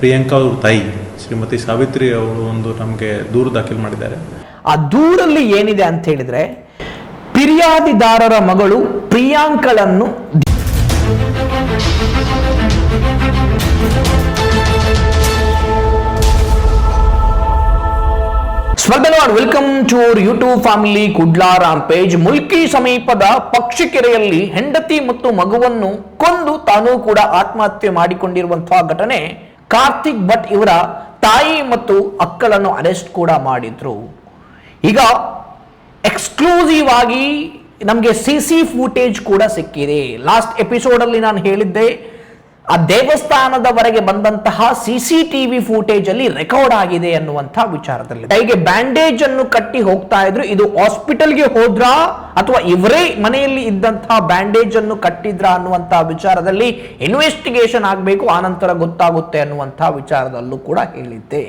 ಪ್ರಿಯಾಂಕಾ ಅವ್ರ ತಾಯಿ, ಶ್ರೀಮತಿ ಸಾವಿತ್ರಿ ಅವರು ಒಂದು ನಮಗೆ ದೂರು ದಾಖಲು ಮಾಡಿದ್ದಾರೆ. ಆ ದೂರಲ್ಲಿ ಏನಿದೆ ಅಂತ ಹೇಳಿದ್ರೆ ಫಿರ್ಯಾದಿದಾರರ ಮಗಳು ಪ್ರಿಯಾಂಕಳನ್ನು ಸ್ವಾಗತ welcome to our YouTube family Kudlaram page Mulki ಸಮೀಪದ ಪಕ್ಷಿಕೆರೆಯಲ್ಲಿ ಹೆಂಡತಿ ಮತ್ತು ಮಗುವನ್ನು ಕೊಂದು ತಾನೂ ಕೂಡ ಆತ್ಮಹತ್ಯೆ ಮಾಡಿಕೊಂಡಿರುವಂತಹ ಘಟನೆ ಕಾರ್ತಿಕ್ ಭಟ್ ಇವರ ತಾಯಿ ಮತ್ತು ಅಕ್ಕಳನ್ನು ಅರೆಸ್ಟ್ ಕೂಡ ಮಾಡಿದ್ರು. ಈಗ ಎಕ್ಸ್ಕ್ಲೂಸಿವ್ ಆಗಿ ನಮಗೆ ಸಿ ಸಿ ಫೂಟೇಜ್ ಕೂಡ ಸಿಕ್ಕಿದೆ. ಲಾಸ್ಟ್ ಎಪಿಸೋಡಲ್ಲಿ ನಾನು ಹೇಳಿದ್ದೆ ಆ ದೇವಸ್ಥಾನದವರೆಗೆ ಬಂದಂತಹ ಸಿ ಸಿ ಟಿವಿ ಫೂಟೇಜ್ ಅಲ್ಲಿ ರೆಕಾರ್ಡ್ ಆಗಿದೆ ಅನ್ನುವಂತಹ ವಿಚಾರದಲ್ಲಿ. ಕೈಗೆ ಬ್ಯಾಂಡೇಜ್ ಅನ್ನು ಕಟ್ಟಿ ಹೋಗ್ತಾ ಇದ್ರು, ಇದು ಹಾಸ್ಪಿಟಲ್ಗೆ ಹೋದ್ರಾ ಅಥವಾ ಇವರೇ ಮನೆಯಲ್ಲಿ ಇದ್ದಂತಹ ಬ್ಯಾಂಡೇಜ್ ಅನ್ನು ಕಟ್ಟಿದ್ರ ಅನ್ನುವಂತಹ ವಿಚಾರದಲ್ಲಿ ಇನ್ವೆಸ್ಟಿಗೇಷನ್ ಆಗಬೇಕು, ಆನಂತರ ಗೊತ್ತಾಗುತ್ತೆ ಅನ್ನುವಂತಹ ವಿಚಾರದಲ್ಲೂ ಕೂಡ ಹೇಳಿದ್ದೆ.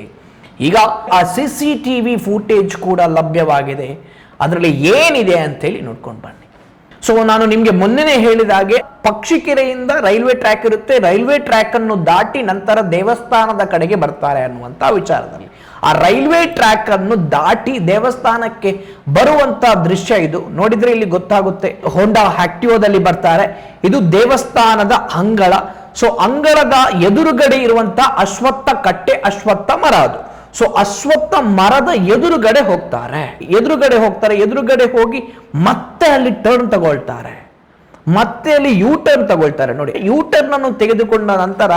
ಈಗ ಆ C C T V footage ಕೂಡ ಲಭ್ಯವಾಗಿದೆ. ಅದರಲ್ಲಿ ಏನಿದೆ ಅಂತೇಳಿ ನೋಡ್ಕೊಂಡು ಬನ್ನಿ. ಸೊ ನಾನು ನಿಮಗೆ ಮೊನ್ನೆನೇ ಹೇಳಿದ ಹಾಗೆ ಪಕ್ಷಿಕೆರೆಯಿಂದ ರೈಲ್ವೆ ಟ್ರ್ಯಾಕ್ ಇರುತ್ತೆ. ರೈಲ್ವೆ ಟ್ರ್ಯಾಕ್ ಅನ್ನು ದಾಟಿ ನಂತರ ದೇವಸ್ಥಾನದ ಕಡೆಗೆ ಬರ್ತಾರೆ ಅನ್ನುವಂಥ ವಿಚಾರದಲ್ಲಿ. ಆ ರೈಲ್ವೆ ಟ್ರ್ಯಾಕ್ ಅನ್ನು ದಾಟಿ ದೇವಸ್ಥಾನಕ್ಕೆ ಬರುವಂತ ದೃಶ್ಯ ಇದು. ನೋಡಿದ್ರೆ ಇಲ್ಲಿ ಗೊತ್ತಾಗುತ್ತೆ. ಹೋಂಡಾ ಹ್ಯಾಕ್ಟಿಯೋದಲ್ಲಿ ಬರ್ತಾರೆ. ಇದು ದೇವಸ್ಥಾನದ ಅಂಗಳ. ಸೊ ಅಂಗಳದ ಎದುರುಗಡೆ ಇರುವಂತ ಅಶ್ವತ್ಥ ಕಟ್ಟೆ, ಅಶ್ವತ್ಥ ಮರ ಅದು. ಸೊ ಅಶ್ವತ್ಥ ಮರದ ಎದುರುಗಡೆ ಹೋಗ್ತಾರೆ. ಎದುರುಗಡೆ ಹೋಗ್ತಾರೆ. ಎದುರುಗಡೆ ಹೋಗಿ ಮತ್ತೆ ಅಲ್ಲಿ ಟರ್ನ್ ತಗೊಳ್ತಾರೆ. ಮತ್ತೆ ಅಲ್ಲಿ ಯೂ ಟರ್ನ್ ತಗೊಳ್ತಾರೆ. ನೋಡಿ ಯೂ ಟರ್ನ್ ಅನ್ನು ತೆಗೆದುಕೊಂಡ ನಂತರ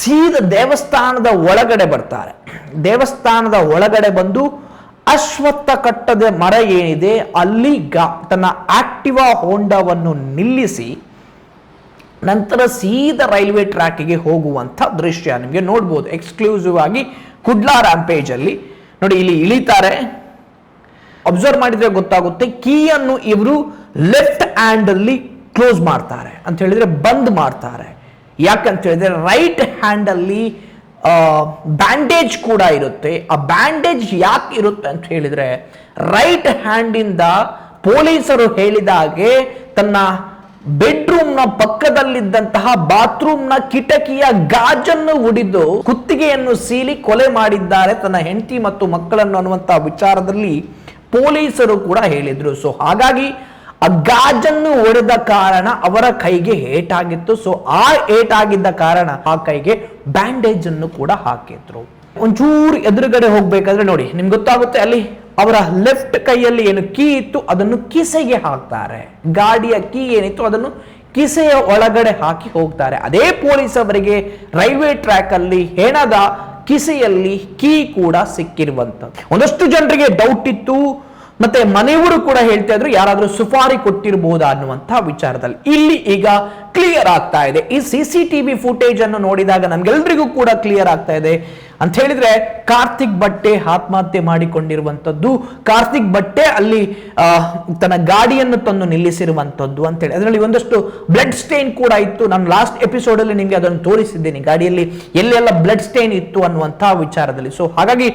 ಸೀದ ದೇವಸ್ಥಾನದ ಒಳಗಡೆ ಬರ್ತಾರೆ. ದೇವಸ್ಥಾನದ ಒಳಗಡೆ ಬಂದು ಅಶ್ವತ್ಥ ಕಟ್ಟದ ಮರ ಏನಿದೆ, ಅಲ್ಲಿ ಗಾ, ತನ್ನ ಆಕ್ಟಿವಾ ಹೋಂಡಾವನ್ನು ನಿಲ್ಲಿಸಿ ನಂತರ ಸೀದಾ ರೈಲ್ವೆ ಟ್ರ್ಯಾಕಿಗೆ ಹೋಗುವಂಥ ದೃಶ್ಯ ನಿಮಗೆ ನೋಡ್ಬೋದು. ಎಕ್ಸ್ಕ್ಲೂಸಿವ್ ಆಗಿ ಕುಡ್ಲಾ ರ್ಯಾಂಪೇಜ್ ಅಲ್ಲಿ. ನೋಡಿ, ಇಲ್ಲಿ ಇಳಿತಾರೆ. ಅಬ್ಸರ್ವ್ ಮಾಡಿದ್ರೆ ಗೊತ್ತಾಗುತ್ತೆ, ಕೀಯನ್ನು ಇವರು ಲೆಫ್ಟ್ ಹ್ಯಾಂಡ್ ಅಲ್ಲಿ ಕ್ಲೋಸ್ ಮಾಡ್ತಾರೆ. ಅಂತ ಹೇಳಿದ್ರೆ ಬಂದ್ ಮಾಡ್ತಾರೆ. ಯಾಕಂತ ಹೇಳಿದ್ರೆ ರೈಟ್ ಹ್ಯಾಂಡ್ ಅಲ್ಲಿ ಬ್ಯಾಂಡೇಜ್ ಕೂಡ ಇರುತ್ತೆ. ಆ ಬ್ಯಾಂಡೇಜ್ ಯಾಕೆ ಇರುತ್ತೆ ಅಂತ ಹೇಳಿದ್ರೆ ರೈಟ್ ಹ್ಯಾಂಡ್ ಇಂದ ಪೊಲೀಸರು ಹೇಳಿದ ಹಾಗೆ ತನ್ನ ಬೆಡ್ರೂಮ್ನ ಪಕ್ಕದಲ್ಲಿದ್ದಂತಹ ಬಾತ್ರೂಮ್ನ ಕಿಟಕಿಯ ಗಾಜನ್ನು ಉಡಿದು ಕುತ್ತಿಗೆಯನ್ನು ಸೀಲಿ ಕೊಲೆ ಮಾಡಿದ್ದಾರೆ ತನ್ನ ಹೆಂಡತಿ ಮತ್ತು ಮಕ್ಕಳನ್ನು ಅನ್ನುವಂತಹ ವಿಚಾರದಲ್ಲಿ ಪೊಲೀಸರು ಕೂಡ ಹೇಳಿದ್ರು. ಸೊ ಹಾಗಾಗಿ ಆ ಗಾಜನ್ನು ಒಡೆದ ಕಾರಣ ಅವರ ಕೈಗೆ ಏಟಾಗಿತ್ತು. ಸೊ ಆ ಏಟಾಗಿದ್ದ ಕಾರಣ ಆ ಕೈಗೆ ಬ್ಯಾಂಡೇಜ್ ಅನ್ನು ಕೂಡ ಹಾಕಿದ್ರು. ಒಂಚೂರು ಎದುರುಗಡೆ ಹೋಗ್ಬೇಕಾದ್ರೆ ನೋಡಿ, ನಿಮ್ಗೆ ಗೊತ್ತಾಗುತ್ತೆ ಅಲ್ಲಿ ಅವರ ಲೆಫ್ಟ್ ಕೈಯಲ್ಲಿ ಏನು ಕೀ ಇತ್ತು, ಅದನ್ನು ಕಿಸೆಗೆ ಹಾಕ್ತಾರೆ. ಗಾಡಿಯ ಕೀ ಏನಿತ್ತು, ಅದನ್ನು ಕಿಸೆಯ ಒಳಗಡೆ ಹಾಕಿ ಹೋಗ್ತಾರೆ. ಅದೇ ಪೊಲೀಸ್ ಅವರಿಗೆ ರೈಲ್ವೆ ಟ್ರ್ಯಾಕ್ ಅಲ್ಲಿ ಹೆಣದ ಕಿಸೆಯಲ್ಲಿ ಕೀ ಕೂಡ ಸಿಕ್ಕಿರುವಂತ ಒಂದಷ್ಟು ಜನರಿಗೆ ಡೌಟ್ ಇತ್ತು. ಮತ್ತೆ ಮನೆಯವರು ಕೂಡ ಹೇಳ್ತಾ ಇದ್ರು, ಯಾರಾದರೂ ಸುಫಾರಿ ಕೊಟ್ಟಿರಬಹುದಾ ಅನ್ನುವಂತಹ ವಿಚಾರದಲ್ಲಿ. ಇಲ್ಲಿ ಈಗ ಕ್ಲಿಯರ್ ಆಗ್ತಾ ಇದೆ. ಈ ಸಿ ಸಿ ಟಿವಿ ಫುಟೇಜ್ ಅನ್ನು ನೋಡಿದಾಗ ನಮ್ಗೆಲ್ರಿಗೂ ಕೂಡ ಕ್ಲಿಯರ್ ಆಗ್ತಾ ಇದೆ. ಅಂತ ಹೇಳಿದ್ರೆ ಕಾರ್ತಿಕ್ ಬಟ್ಟೆ ಆತ್ಮಹತ್ಯೆ ಮಾಡಿಕೊಂಡಿರುವಂಥದ್ದು. ಕಾರ್ತಿಕ್ ಬಟ್ಟೆ ಅಲ್ಲಿ ತನ್ನ ಗಾಡಿಯನ್ನು ತಂದು ನಿಲ್ಲಿಸಿರುವಂಥದ್ದು ಅಂತೇಳಿ ಅದರಲ್ಲಿ ಒಂದಷ್ಟು ಬ್ಲಡ್ ಸ್ಟೇನ್ ಕೂಡ ಇತ್ತು. ನಾನು ಲಾಸ್ಟ್ ಎಪಿಸೋಡ್ ಅಲ್ಲಿ ನಿಮಗೆ ಅದನ್ನು ತೋರಿಸಿದ್ದೇನೆ. ಗಾಡಿಯಲ್ಲಿ ಎಲ್ಲೆಲ್ಲ ಬ್ಲಡ್ ಸ್ಟೇನ್ ಇತ್ತು ಅನ್ನುವಂತಹ ವಿಚಾರದಲ್ಲಿ. ಸೊ ಹಾಗಾಗಿ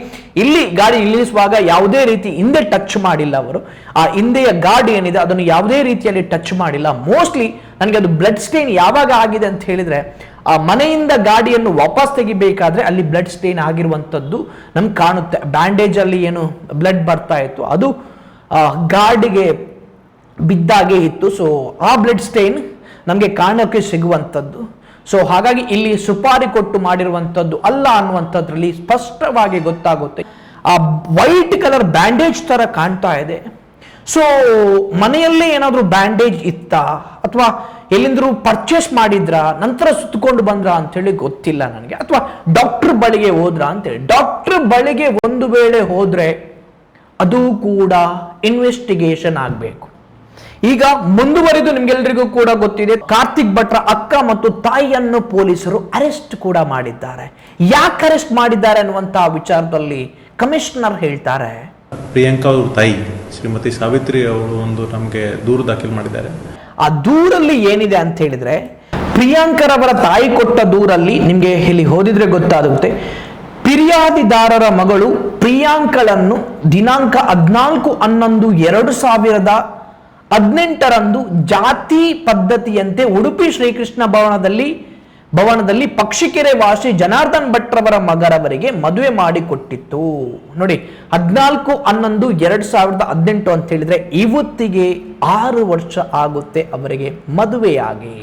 ಇಲ್ಲಿ ಗಾಡಿ ನಿಲ್ಲಿಸುವಾಗ ಯಾವುದೇ ರೀತಿ ಹಿಂದೆ ಟಚ್ ಮಾಡಿಲ್ಲ ಅವರು. ಆ ಹಿಂದೆಯ ಗಾಡಿ ಏನಿದೆ ಅದನ್ನು ಯಾವುದೇ ರೀತಿಯಲ್ಲಿ ಟಚ್ ಮಾಡಿಲ್ಲ. ಮೋಸ್ಟ್ಲಿ ನನಗೆ ಅದು ಬ್ಲಡ್ ಸ್ಟೇನ್ ಯಾವಾಗ ಆಗಿದೆ ಅಂತ ಹೇಳಿದ್ರೆ, ಆ ಮನೆಯಿಂದ ಗಾಡಿಯನ್ನು ವಾಪಸ್ ತೆಗಿಬೇಕಾದ್ರೆ ಅಲ್ಲಿ ಬ್ಲಡ್ ಸ್ಟೇನ್ ಆಗಿರುವಂಥದ್ದು ನಮ್ಗೆ ಕಾಣುತ್ತೆ. ಬ್ಯಾಂಡೇಜ್ ಅಲ್ಲಿ ಏನು ಬ್ಲಡ್ ಬರ್ತಾ ಇತ್ತು. ಅದು ಗಾಡಿಗೆ ಬಿದ್ದಾಗೆ ಇತ್ತು. ಸೊ ಆ ಬ್ಲಡ್ ಸ್ಟೇನ್ ನಮಗೆ ಕಾಣೋಕೆ ಸಿಗುವಂಥದ್ದು. ಸೊ ಹಾಗಾಗಿ ಇಲ್ಲಿ ಸುಪಾರಿ ಕೊಟ್ಟು ಮಾಡಿರುವಂಥದ್ದು ಅಲ್ಲ ಅನ್ನುವಂಥದ್ರಲ್ಲಿ ಸ್ಪಷ್ಟವಾಗಿ ಗೊತ್ತಾಗುತ್ತೆ. ಆ ವೈಟ್ ಕಲರ್ ಬ್ಯಾಂಡೇಜ್ ತರ ಕಾಣ್ತಾ ಇದೆ. ಸೊ ಮನೆಯಲ್ಲೇ ಏನಾದರೂ ಬ್ಯಾಂಡೇಜ್ ಇತ್ತಾ, ಅಥವಾ ಎಲ್ಲಿಂದರೂ ಪರ್ಚೇಸ್ ಮಾಡಿದ್ರ, ನಂತರ ಸುತ್ತಕೊಂಡು ಬಂದ್ರ ಅಂತೇಳಿ ಗೊತ್ತಿಲ್ಲ ನನಗೆ. ಅಥವಾ ಡಾಕ್ಟರ್ ಬಳಿಗೆ ಹೋದ್ರ ಅಂತೇಳಿ. ಡಾಕ್ಟರ್ ಬಳಿಗೆ ಒಂದು ವೇಳೆ ಹೋದರೆ ಅದು ಕೂಡ ಇನ್ವೆಸ್ಟಿಗೇಷನ್ ಆಗಬೇಕು. ಈಗ ಮುಂದುವರಿದು ನಿಮ್ಗೆಲ್ರಿಗೂ ಕೂಡ ಗೊತ್ತಿದೆ, ಕಾರ್ತಿಕ್ ಭಟ್ರ ಅಕ್ಕ ಮತ್ತು ತಾಯಿಯನ್ನು ಪೊಲೀಸರು ಅರೆಸ್ಟ್ ಕೂಡ ಮಾಡಿದ್ದಾರೆ. ಯಾಕೆ ಅರೆಸ್ಟ್ ಮಾಡಿದ್ದಾರೆ ಅನ್ನುವಂತಹ ವಿಚಾರದಲ್ಲಿ ಕಮಿಷನರ್ ಹೇಳ್ತಾರೆ. ಪ್ರಿಯಾಂಕಾ ಅವ್ರ ತಾಯಿ. ಶ್ರೀಮತಿ ಸಾವಿತ್ರಿ ಅವರು ಒಂದು ನಮಗೆ ದೂರು ದಾಖಲು ಮಾಡಿದ್ದಾರೆ. ಆ ದೂರಲ್ಲಿ ಏನಿದೆ ಅಂತ ಹೇಳಿದ್ರೆ ಪ್ರಿಯಾಂಕರವರ ತಾಯಿ ಕೊಟ್ಟ ದೂರಲ್ಲಿ ನಿಮಗೆ ಇಲ್ಲಿ ಓದಿದ್ರೆ ಗೊತ್ತಾಗುತ್ತೆ. ಫಿರ್ಯಾದಿದಾರರ ಮಗಳು ಪ್ರಿಯಾಂಕಳನ್ನು ದಿನಾಂಕ ಹದಿನಾಲ್ಕು ಹನ್ನೊಂದು ಎರಡು ಸಾವಿರದ ಹದಿನೆಂಟರಂದು ಜಾತಿ ಪದ್ಧತಿಯಂತೆ ಉಡುಪಿ ಶ್ರೀಕೃಷ್ಣ ಭವನದಲ್ಲಿ ಭವನದಲ್ಲಿ ಪಕ್ಷಿಕೆರೆ ವಾಸಿ ಜನಾರ್ದನ್ ಭಟ್ರವರ ಮಗರವರಿಗೆ ಮದುವೆ ಮಾಡಿಕೊಟ್ಟಿತ್ತು. ನೋಡಿ, ಹದಿನಾಲ್ಕು ಹನ್ನೊಂದು ಎರಡ್ ಸಾವಿರದ ಹದಿನೆಂಟು ಅಂತ ಹೇಳಿದ್ರೆ ಇವತ್ತಿಗೆ ಆರು ವರ್ಷ ಆಗುತ್ತೆ ಅವರಿಗೆ ಮದುವೆಯಾಗಿ.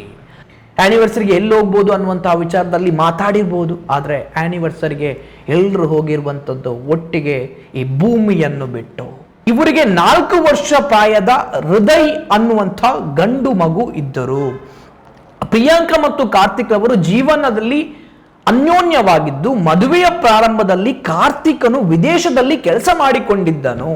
ಆ್ಯನಿವರ್ಸರಿಗೆ ಎಲ್ಲಿ ಹೋಗ್ಬೋದು ಅನ್ನುವಂತಹ ವಿಚಾರದಲ್ಲಿ ಮಾತಾಡಿರ್ಬೋದು, ಆದರೆ ಆ್ಯನಿವರ್ಸರಿಗೆ ಎಲ್ಲರೂ ಹೋಗಿರುವಂಥದ್ದು ಒಟ್ಟಿಗೆ ಈ ಭೂಮಿಯನ್ನು ಬಿಟ್ಟು. ಇವರಿಗೆ ನಾಲ್ಕು ವರ್ಷ ಪ್ರಾಯದ ಹೃದಯ್ ಅನ್ನುವಂಥ ಗಂಡು ಮಗು ಇದ್ದರು. ಪ್ರಿಯಾಂಕಾ ಮತ್ತು ಕಾರ್ತಿಕ್ ಅವರು ಜೀವನದಲ್ಲಿ ಅನ್ಯೋನ್ಯವಾಗಿದ್ದು, ಮದುವೆಯ ಪ್ರಾರಂಭದಲ್ಲಿ ಕಾರ್ತಿಕನು ವಿದೇಶದಲ್ಲಿ ಕೆಲಸ ಮಾಡಿಕೊಂಡಿದ್ದನು.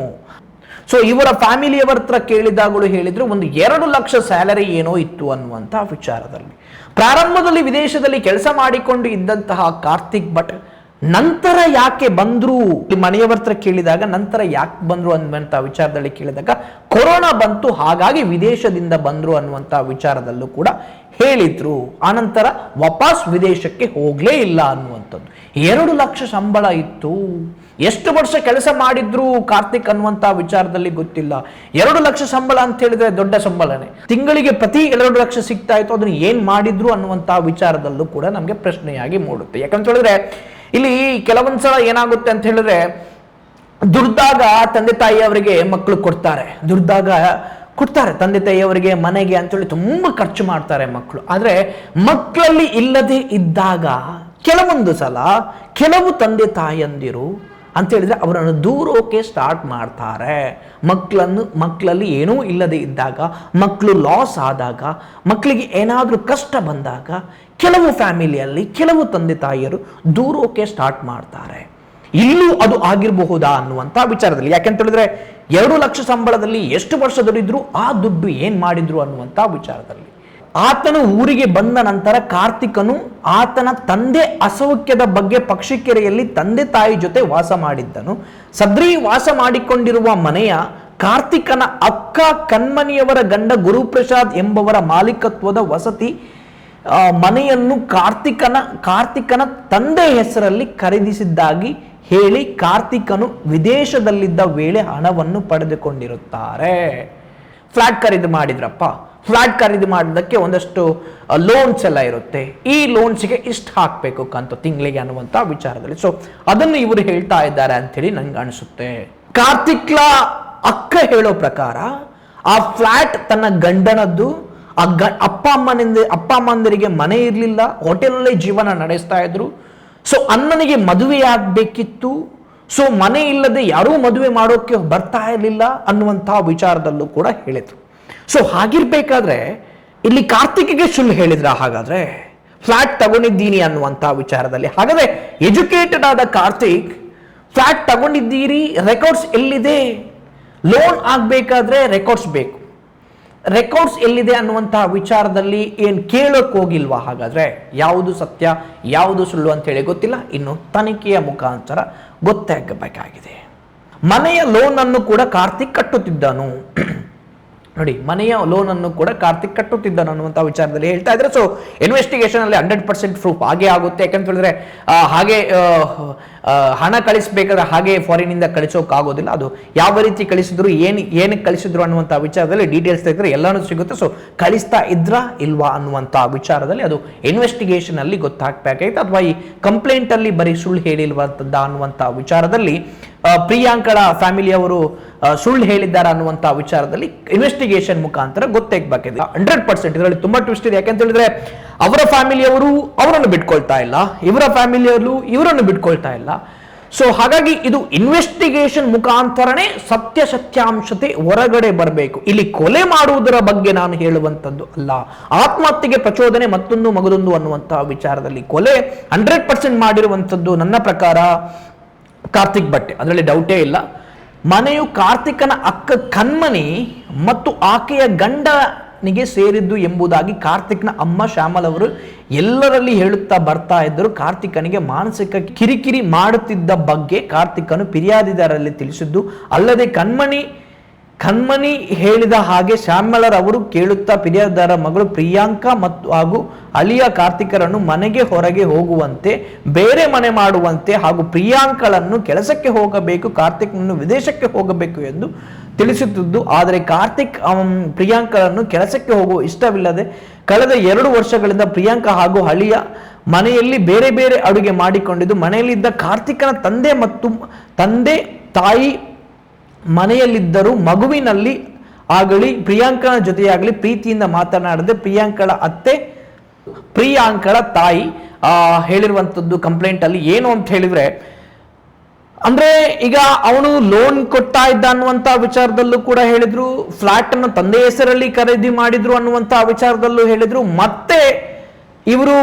ಸೊ ಇವರ ಫ್ಯಾಮಿಲಿಯವರ ಹತ್ರ ಕೇಳಿದಾಗಲೂ ಹೇಳಿದ್ರು, ಒಂದು ಎರಡು ಲಕ್ಷ ಸ್ಯಾಲರಿ ಏನೋ ಇತ್ತು ಅನ್ನುವಂತಹ ವಿಚಾರದಲ್ಲಿ. ಪ್ರಾರಂಭದಲ್ಲಿ ವಿದೇಶದಲ್ಲಿ ಕೆಲಸ ಮಾಡಿಕೊಂಡು ಇದ್ದಂತಹ ಕಾರ್ತಿಕ್ ಭಟ್ ನಂತರ ಯಾಕೆ ಬಂದ್ರು? ಈ ಮನೆಯವರ ಹತ್ರ ಕೇಳಿದಾಗ ನಂತರ ಯಾಕೆ ಬಂದ್ರು ಅನ್ನುವಂಥ ವಿಚಾರದಲ್ಲಿ ಕೇಳಿದಾಗ ಕೊರೋನಾ ಬಂತು, ಹಾಗಾಗಿ ವಿದೇಶದಿಂದ ಬಂದ್ರು ಅನ್ನುವಂತ ವಿಚಾರದಲ್ಲೂ ಕೂಡ ಹೇಳಿದ್ರು. ಆನಂತರ ವಾಪಸ್ ವಿದೇಶಕ್ಕೆ ಹೋಗ್ಲೇ ಇಲ್ಲ ಅನ್ನುವಂಥದ್ದು. ಎರಡು ಲಕ್ಷ ಸಂಬಳ ಇತ್ತು. ಎಷ್ಟು ವರ್ಷ ಕೆಲಸ ಮಾಡಿದ್ರು ಕಾರ್ತಿಕ್ ಅನ್ನುವಂತ ವಿಚಾರದಲ್ಲಿ ಗೊತ್ತಿಲ್ಲ. ಎರಡು ಲಕ್ಷ ಸಂಬಳ ಅಂತ ಹೇಳಿದ್ರೆ ದೊಡ್ಡ ಸಂಬಳನೇ. ತಿಂಗಳಿಗೆ ಪ್ರತಿ ಎರಡು ಲಕ್ಷ ಸಿಗ್ತಾ ಇತ್ತು, ಅದನ್ನ ಏನ್ ಮಾಡಿದ್ರು ಅನ್ನುವಂತ ವಿಚಾರದಲ್ಲೂ ಕೂಡ ನಮಗೆ ಪ್ರಶ್ನೆಯಾಗಿ ಮೂಡುತ್ತೆ. ಯಾಕಂತ ಹೇಳಿದ್ರೆ ಇಲ್ಲಿ ಕೆಲವೊಂದ್ಸಲ ಏನಾಗುತ್ತೆ ಅಂತ ಹೇಳಿದ್ರೆ, ದುರ್ದಾಗ ತಂದೆ ತಾಯಿಯವರಿಗೆ ಮಕ್ಕಳು ಕೊಡ್ತಾರೆ. ದುರ್ದಾಗ ಕೊಡ್ತಾರೆ ತಂದೆ ತಾಯಿಯವರಿಗೆ ಮನೆಗೆ ಅಂತೇಳಿ ತುಂಬ ಖರ್ಚು ಮಾಡ್ತಾರೆ ಮಕ್ಕಳು ಆದರೆ ಮಕ್ಕಳಲ್ಲಿ ಇಲ್ಲದೆ ಇದ್ದಾಗ ಕೆಲವೊಂದು ಸಲ ಕೆಲವು ತಂದೆ ತಾಯಂದಿರು ಅಂತ ಹೇಳಿದ್ರೆ ಅವರನ್ನು ದೂರೋಕೆ ಸ್ಟಾರ್ಟ್ ಮಾಡ್ತಾರೆ. ಮಕ್ಕಳನ್ನು ಮಕ್ಕಳಲ್ಲಿ ಏನೂ ಇಲ್ಲದೆ ಇದ್ದಾಗ ಮಕ್ಕಳು ಲಾಸ್ ಆದಾಗ ಮಕ್ಕಳಿಗೆ ಏನಾದರೂ ಕಷ್ಟ ಬಂದಾಗ ಕೆಲವು ಫ್ಯಾಮಿಲಿಯಲ್ಲಿ ಕೆಲವು ತಂದೆ ತಾಯಿಯರು ದೂರೋಕೆ ಸ್ಟಾರ್ಟ್ ಮಾಡ್ತಾರೆ. ಇಲ್ಲೂ ಅದು ಆಗಿರಬಹುದಾ ಅನ್ನುವಂಥ ವಿಚಾರದಲ್ಲಿ. ಯಾಕೆಂತ ಹೇಳಿದ್ರೆ, ಎರಡು ಲಕ್ಷ ಸಂಬಳದಲ್ಲಿ ಎಷ್ಟು ವರ್ಷ ದುಡಿದ್ರು, ಆ ದುಡ್ಡು ಏನ್ ಮಾಡಿದ್ರು ಅನ್ನುವಂಥ ವಿಚಾರದಲ್ಲಿ. ಆತನು ಊರಿಗೆ ಬಂದ ನಂತರ ಕಾರ್ತಿಕನು ಆತನ ತಂದೆ ಅಸೌಖ್ಯದ ಬಗ್ಗೆ ಪಕ್ಷಿಕೆರೆಯಲ್ಲಿ ತಂದೆ ತಾಯಿ ಜೊತೆ ವಾಸ ಮಾಡಿದ್ದನು. ಸದ್ರಿ ವಾಸ ಮಾಡಿಕೊಂಡಿರುವ ಮನೆಯ ಕಾರ್ತಿಕನ ಅಕ್ಕ ಕಣ್ಮನಿಯವರ ಗಂಡ ಗುರುಪ್ರಸಾದ್ ಎಂಬವರ ಮಾಲೀಕತ್ವದ ವಸತಿ ಮನೆಯನ್ನು ಕಾರ್ತಿಕನ ಕಾರ್ತಿಕನ ತಂದೆ ಹೆಸರಲ್ಲಿ ಖರೀದಿಸಿದ್ದಾಗಿ ಹೇಳಿ ಕಾರ್ತಿಕನು ವಿದೇಶದಲ್ಲಿದ್ದ ವೇಳೆ ಹಣವನ್ನು ಪಡೆದುಕೊಂಡಿರುತ್ತಾರೆ. ಫ್ಲಾಟ್ ಖರೀದಿ ಮಾಡಿದ್ರಪ್ಪ. ಫ್ಲಾಟ್ ಖರೀದಿ ಮಾಡಿದ್ದಕ್ಕೆ ಒಂದಷ್ಟು ಲೋನ್ಸ್ ಎಲ್ಲ ಇರುತ್ತೆ. ಈ ಲೋನ್ಸ್ಗೆ ಇಷ್ಟು ಹಾಕಬೇಕು ಕಂತು ತಿಂಗಳಿಗೆ ಅನ್ನುವಂಥ ವಿಚಾರದಲ್ಲಿ. ಸೊ ಅದನ್ನು ಇವರು ಹೇಳ್ತಾ ಇದ್ದಾರೆ ಅಂಥೇಳಿ ನನಗೆ ಅನಿಸುತ್ತೆ. ಕಾರ್ತಿಕ್ಲ ಅಕ್ಕ ಹೇಳೋ ಪ್ರಕಾರ ಆ ಫ್ಲಾಟ್ ತನ್ನ ಗಂಡನದ್ದು ಆ ಅಪ್ಪ ಅಮ್ಮನಿಂದ ಅಪ್ಪ ಅಮ್ಮಂದಿರಿಗೆ ಮನೆ ಇರಲಿಲ್ಲ, ಹೋಟೆಲಲ್ಲೇ ಜೀವನ ನಡೆಸ್ತಾ ಇದ್ರು. ಸೊ ಅಣ್ಣನಿಗೆ ಮದುವೆ ಆಗಬೇಕಿತ್ತು. ಸೊ ಮನೆ ಇಲ್ಲದೆ ಯಾರೂ ಮದುವೆ ಮಾಡೋಕೆ ಬರ್ತಾ ಇರಲಿಲ್ಲ ಅನ್ನುವಂತಹ ವಿಚಾರದಲ್ಲೂ ಕೂಡ ಹೇಳಿದ್ರು. ಸೊ ಹಾಗಿರ್ಬೇಕಾದ್ರೆ, ಇಲ್ಲಿ ಕಾರ್ತಿಕಿಗೆ ಸುಳ್ಳು ಹೇಳಿದ್ರ ಹಾಗಾದ್ರೆ, ಫ್ಲಾಟ್ ತಗೊಂಡಿದ್ದೀನಿ ಅನ್ನುವಂತಹ ವಿಚಾರದಲ್ಲಿ. ಹಾಗಾದ್ರೆ, ಎಜುಕೇಟೆಡ್ ಆದ ಕಾರ್ತಿಕ್, ಫ್ಲಾಟ್ ತಗೊಂಡಿದ್ದೀರಿ ರೆಕಾರ್ಡ್ಸ್ ಎಲ್ಲಿದೆ? ಲೋನ್ ಆಗಬೇಕಾದ್ರೆ ರೆಕಾರ್ಡ್ಸ್ ಬೇಕು. ರೆಕಾರ್ಡ್ಸ್ ಎಲ್ಲಿದೆ ಅನ್ನುವಂತಹ ವಿಚಾರದಲ್ಲಿ ಏನು ಕೇಳೋಕೆ ಹೋಗಿಲ್ವಾ ಹಾಗಾದ್ರೆ? ಯಾವುದು ಸತ್ಯ, ಯಾವುದು ಸುಳ್ಳು ಅಂತೇಳಿ ಗೊತ್ತಿಲ್ಲ. ಇನ್ನು ತನಿಖೆಯ ಮುಖಾಂತರ ಗೊತ್ತಾಗಬೇಕಾಗಿದೆ. ಮನೆಯ ಲೋನ್ ಅನ್ನು ಕೂಡ ಕಾರ್ತಿಕ್ ಕಟ್ಟುತ್ತಿದ್ದನು. ನೋಡಿ, ಮನೆಯ ಲೋನ್ ಅನ್ನು ಕೂಡ ಕಾರ್ತಿಕ್ ಕಟ್ಟುತ್ತಿದ್ದನು ಅನ್ನುವಂಥ ವಿಚಾರದಲ್ಲಿ ಹೇಳ್ತಾ ಇದ್ರೆ ಸೊ ಇನ್ವೆಸ್ಟಿಗೇಷನ್ ಅಲ್ಲಿ ಹಂಡ್ರೆಡ್ ಪರ್ಸೆಂಟ್ ಪ್ರೂಫ್ ಹಾಗೆ ಆಗುತ್ತೆ. ಯಾಕಂತ ಹೇಳಿದ್ರೆ ಹಾಗೆ ಹಣ ಕಳಿಸಬೇಕಾದ್ರೆ ಹಣ ಫಾರಿನ್ ಹಾಗೆ ಫಾರಿನಿಂದ ಕಳಿಸೋಕ್ಕಾಗೋದಿಲ್ಲ ಅದು ಯಾವ ರೀತಿ ಕಳಿಸಿದ್ರು, ಏನು, ಏನಕ್ಕೆ ಕಳಿಸಿದ್ರು ಅನ್ನುವಂಥ ವಿಚಾರದಲ್ಲಿ ಡೀಟೇಲ್ಸ್ ತೆಗೆದ್ರೆ ಎಲ್ಲಾನು ಸಿಗುತ್ತೆ. ಸೊ ಕಳಿಸ್ತಾ ಇದ್ರ ಇಲ್ವಾ ಅನ್ನುವಂಥ ವಿಚಾರದಲ್ಲಿ ಅದು ಇನ್ವೆಸ್ಟಿಗೇಷನ್ ಅಲ್ಲಿ ಗೊತ್ತಾಗಬೇಕಾಗಿತ್ತು ಅಥವಾ ಈ ಕಂಪ್ಲೇಂಟ್ ಅಲ್ಲಿ ಬರೀ ಸುಳ್ಳು ಹೇಳಿಲ್ವಂತದ್ದ ಅನ್ನುವಂಥ ವಿಚಾರದಲ್ಲಿ ಪ್ರಿಯಾಂಕಳ ಫ್ಯಾಮಿಲಿಯವರು ಅವರು ಸುಳ್ಳು ಹೇಳಿದ್ದಾರೆ ಅನ್ನುವಂಥ ವಿಚಾರದಲ್ಲಿ ಇನ್ವೆಸ್ಟಿಗೇಷನ್ ಮುಖಾಂತರ ಗೊತ್ತಾಗಬೇಕಿದೆ. ಹಂಡ್ರೆಡ್ ಪರ್ಸೆಂಟ್ ಇದರಲ್ಲಿ ತುಂಬಾ ಟ್ವಿಸ್ಟ್ ಇದೆ. ಯಾಕೆಂತ ಹೇಳಿದ್ರೆ, ಅವರ ಫ್ಯಾಮಿಲಿಯವರು ಅವರನ್ನು ಬಿಟ್ಕೊಳ್ತಾ ಇಲ್ಲ. ಇವರ ಫ್ಯಾಮಿಲಿಯವರು ಇವರನ್ನು ಬಿಟ್ಕೊಳ್ತಾ ಇಲ್ಲ. ಸೊ ಹಾಗಾಗಿ ಇದು ಇನ್ವೆಸ್ಟಿಗೇಷನ್ ಮುಖಾಂತರನೇ ಸತ್ಯ ಸತ್ಯಾಂಶತೆ ಹೊರಗಡೆ ಬರಬೇಕು. ಇಲ್ಲಿ ಕೊಲೆ ಮಾಡುವುದರ ಬಗ್ಗೆ ನಾನು ಹೇಳುವಂಥದ್ದು ಅಲ್ಲ. ಆತ್ಮಹತ್ಯೆಗೆ ಪ್ರಚೋದನೆ ಮತ್ತೊಂದು ಮಗದೊಂದು ಅನ್ನುವಂತಹ ವಿಚಾರದಲ್ಲಿ ಕೊಲೆ ಹಂಡ್ರೆಡ್ ಪರ್ಸೆಂಟ್ ಮಾಡಿರುವಂಥದ್ದು ನನ್ನ ಪ್ರಕಾರ ಕಾರ್ತಿಕ್ ಬಟ್ಟೆ ಅದರಲ್ಲಿ ಡೌಟೇ ಇಲ್ಲ. ಮನೆಯು ಕಾರ್ತಿಕನ ಅಕ್ಕ ಕಣ್ಮನಿ ಮತ್ತು ಆಕೆಯ ಗಂಡನಿಗೆ ಸೇರಿದ್ದು ಎಂಬುದಾಗಿ ಕಾರ್ತಿಕ್ನ ಅಮ್ಮ ಶ್ಯಾಮಲ್ ಅವರು ಎಲ್ಲರಲ್ಲಿ ಹೇಳುತ್ತಾ ಬರ್ತಾ ಇದ್ದರು. ಕಾರ್ತಿಕನಿಗೆ ಮಾನಸಿಕ ಕಿರಿಕಿರಿ ಮಾಡುತ್ತಿದ್ದ ಬಗ್ಗೆ ಕಾರ್ತಿಕನು ಫಿರ್ಯಾದಿದಾರಲ್ಲಿ ತಿಳಿಸಿದ್ದು, ಅಲ್ಲದೆ ಕಣ್ಮಣಿ ಕಣ್ಮಣಿ ಹೇಳಿದ ಹಾಗೆ ಶ್ಯಾಮಲರ್ ಅವರು ಕೇಳುತ್ತಾ ಪಿರಿಯಾದಾರ ಮಗಳು ಪ್ರಿಯಾಂಕಾ ಮತ್ತು ಹಾಗೂ ಅಳಿಯ ಕಾರ್ತಿಕರನ್ನು ಮನೆಗೆ ಹೊರಗೆ ಹೋಗುವಂತೆ, ಬೇರೆ ಮನೆ ಮಾಡುವಂತೆ ಹಾಗೂ ಪ್ರಿಯಾಂಕಳನ್ನು ಕೆಲಸಕ್ಕೆ ಹೋಗಬೇಕು, ಕಾರ್ತಿಕ್ನನ್ನು ವಿದೇಶಕ್ಕೆ ಹೋಗಬೇಕು ಎಂದು ತಿಳಿಸುತ್ತಿದ್ದು, ಆದರೆ ಕಾರ್ತಿಕ್ ಪ್ರಿಯಾಂಕಳನ್ನು ಕೆಲಸಕ್ಕೆ ಹೋಗುವ ಇಷ್ಟವಿಲ್ಲದೆ ಕಳೆದ ಎರಡು ವರ್ಷಗಳಿಂದ ಪ್ರಿಯಾಂಕಾ ಹಾಗೂ ಅಳಿಯ ಮನೆಯಲ್ಲಿ ಬೇರೆ ಬೇರೆ ಅಡುಗೆ ಮಾಡಿಕೊಂಡಿದ್ದು, ಮನೆಯಲ್ಲಿದ್ದ ಕಾರ್ತಿಕನ ತಂದೆ ಮತ್ತು ತಂದೆ ತಾಯಿ ಮನೆಯಲ್ಲಿದ್ದರೂ ಮಗುವಿನಲ್ಲಿ ಆಗಲಿ ಪ್ರಿಯಾಂಕನ ಜೊತೆಯಾಗಲಿ ಪ್ರೀತಿಯಿಂದ ಮಾತನಾಡದೆ ಪ್ರಿಯಾಂಕಳ ಅತ್ತೆ ಪ್ರಿಯಾಂಕಳ ತಾಯಿ ಆ, ಹೇಳಿರುವಂಥದ್ದು ಕಂಪ್ಲೇಂಟ್ ಅಲ್ಲಿ ಏನು ಅಂತ ಹೇಳಿದ್ರೆ ಅಂದ್ರೆ ಈಗ ಅವನು ಲೋನ್ ಕೊಡ್ತಾ ಇದ್ದ ಅನ್ನುವಂತ ವಿಚಾರದಲ್ಲೂ ಕೂಡ ಹೇಳಿದ್ರು ಫ್ಲಾಟ್ ಅನ್ನು ತಂದೆ ಹೆಸರಲ್ಲಿ ಖರೀದಿ ಮಾಡಿದ್ರು ಅನ್ನುವಂತ ವಿಚಾರದಲ್ಲೂ ಹೇಳಿದ್ರು ಮತ್ತೆ ಇವರು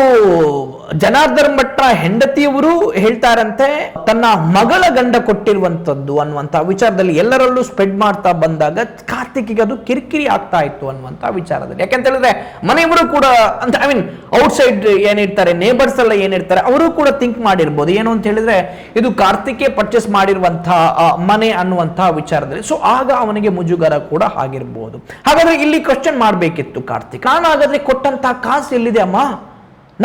ಜನಾರ್ದನ್ ಭಟ್ರ ಹೆಂಡತಿಯವರು ಹೇಳ್ತಾರಂತೆ ತನ್ನ ಮಗಳ ಗಂಡ ಕೊಟ್ಟಿರುವಂತದ್ದು ಅನ್ನುವಂತ ವಿಚಾರದಲ್ಲಿ ಎಲ್ಲರಲ್ಲೂ ಸ್ಪ್ರೆಡ್ ಮಾಡ್ತಾ ಬಂದಾಗ ಕಾರ್ತಿಕ್ಗೆ ಅದು ಕಿರಿಕಿರಿ ಆಗ್ತಾ ಇತ್ತು ಅನ್ನುವಂತ ವಿಚಾರದಲ್ಲಿ. ಯಾಕೆಂತ ಹೇಳಿದ್ರೆ ಮನೆಯವರು ಕೂಡ ಅಂತ ಐ ಮೀನ್ ಔಟ್ಸೈಡ್ ಏನಿರ್ತಾರೆ ನೇಬರ್ಸ್ ಎಲ್ಲ ಏನಿರ್ತಾರೆ ಅವರು ಕೂಡ ಥಿಂಕ್ ಮಾಡಿರ್ಬೋದು. ಏನು ಅಂತ ಹೇಳಿದ್ರೆ ಇದು ಕಾರ್ತಿಕೇ ಪರ್ಚೇಸ್ ಮಾಡಿರುವಂತಹ ಆ, ಮನೆ ಅನ್ನುವಂತಹ ವಿಚಾರದಲ್ಲಿ. ಸೊ ಆಗ ಅವನಿಗೆ ಮುಜುಗರ ಕೂಡ ಆಗಿರ್ಬೋದು. ಹಾಗಾದ್ರೆ ಇಲ್ಲಿ ಕ್ವಶನ್ ಮಾಡಬೇಕಿತ್ತು ಕಾರ್ತಿಕ್. ನಾನು ಹಾಗಾದ್ರೆ ಕೊಟ್ಟಂತಹ ಕಾಸು ಎಲ್ಲಿದೆ ಅಮ್ಮ?